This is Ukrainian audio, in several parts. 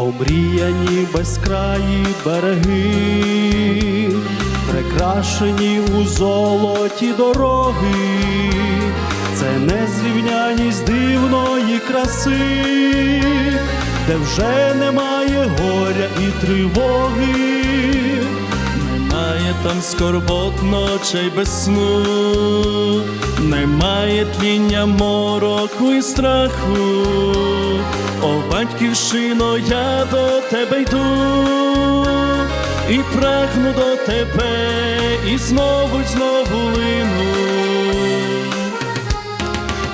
Омріяні безкраї береги, прикрашені у золоті дороги, це незрівняність дивної краси, де вже немає горя і тривоги. Немає там скорбот ночей без сну, немає тління мороку і страху. О, батьківщино, я до тебе йду і прагну до тебе, і знову знову лину.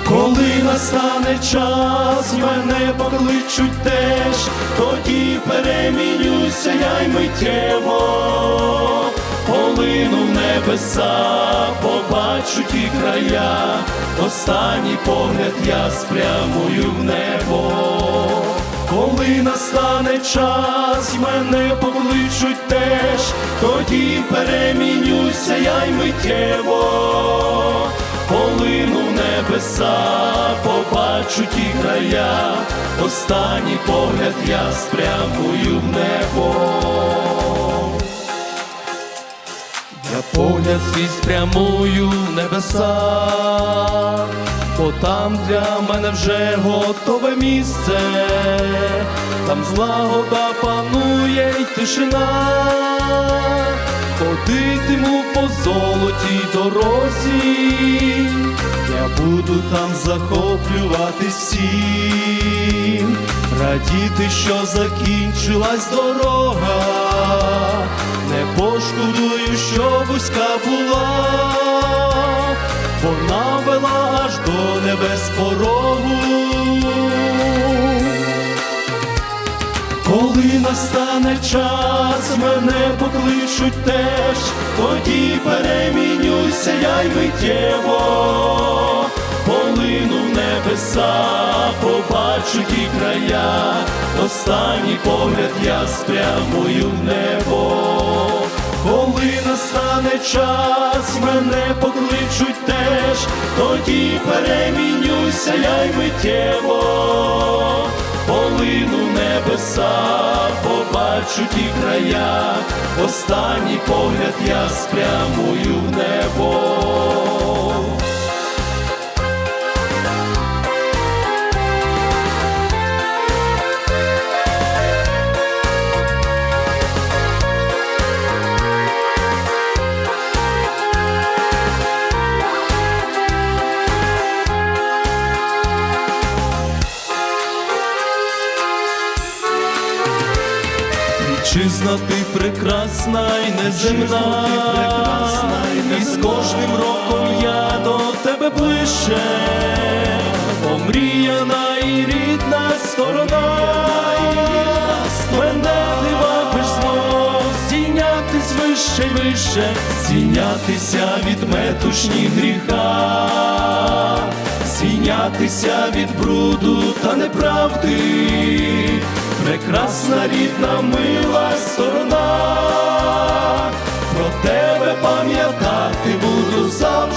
Коли настане час, мене покличуть теж, тоді перемінюся я й миттєво, полину в небеса, побачу ті края, останній погляд я спрямую в небо. Коли настане час, мене покличуть теж, тоді перемінюся я й миттєво полину в небеса, побачу ті края, останній погляд я спрямую в небо. Я погляд свій спрямую в небеса, бо там для мене вже готове місце, там злагода панує й тишина, ходитиму по золотій дорозі, Я буду там захоплюватись всім, радіти, що закінчилась дорога, не пошкодую, що вузька була, вона вела аж до небес порогу. Коли настане час, мене покличуть теж, тоді перемінюся я й миттєво, полину в небеса, побачу ті края, останній погляд я спрямую в небо. Час, мене покличуть теж, тоді перемінюся я й миттєво. Полину небеса, побачу ті края, останній погляд я спрямую Вітчизна ти прекрасна й неземна, і з кожним роком я до тебе ближче, омріяна і рідна сторона, мене ти знов, здійнятись вище й вище, здійнятися від метушні гріха, звільнятися від бруду та неправди прекрасна рідна мила сторона, про тебе пам'ятати буду завжди.